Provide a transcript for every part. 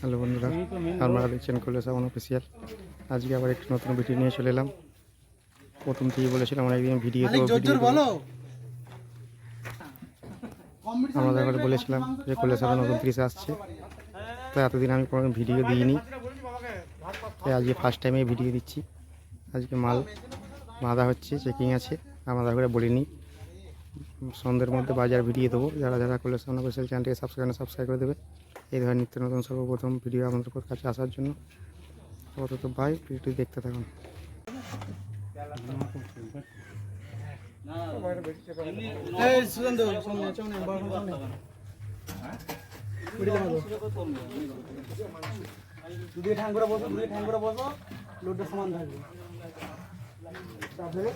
Hello বন্ধুরা আপনারা দেখছেন কলেজ সাবন অফিসিয়াল আজকে আবার একটি নতুন ভিডিও নিয়ে চলে এলাম। প্রথম থেকেই বলেছিলাম আমরা একদিন ভিডিও। আমরা একবার বলেছিলাম যে কলেজ সাবন নতুন তিরিশে আসছে। তো এতদিন আমি কোনো ভিডিও দিইনি। তাই আজকে ফার্স্ট টাইমে ভিডিও দিচ্ছি। আজকে মাল বাঁধা হচ্ছে চেকিং আছে। আমরা করে বলিনি। সন্ধ্যের মধ্যে বাজার ভিডিও দেবো। যারা যারা কলেজ সাবন অফিসিয়াল চ্যানেলটিকে সাবস্ক্রাইব সাবস্ক্রাইব করে দেবে। এই ধরনের নিত্য নতুন সর্বপ্রথম ভিডিও আমাদের কাছে আসার জন্য। আপাতত বাই ভিডিওটি দেখতে থাকুন। দুদিকে বসো, দুদিকে ঠ্যাং বসো। লোডটা সমান থাকবে। তারপরে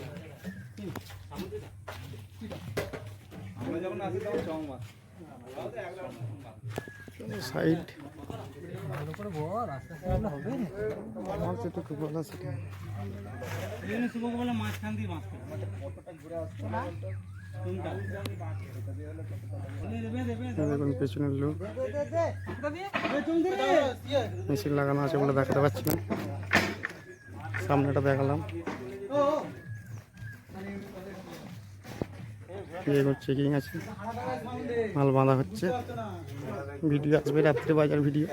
সাইড। বলা মাছ দেখুন, পেছনের লোক। মেশিন লাগানো আছে বলে দেখাতে পারছি না। সামনেটা দেখালাম। এগুলো চেকিং আছে। মাল বাঁধা হচ্ছে। ভিডিও আসবে রাত্রে বাজার ভিডিও।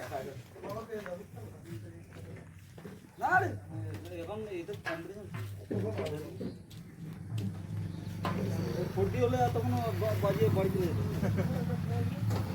হলে তখন বাজিয়ে বাড়ি চলে যেত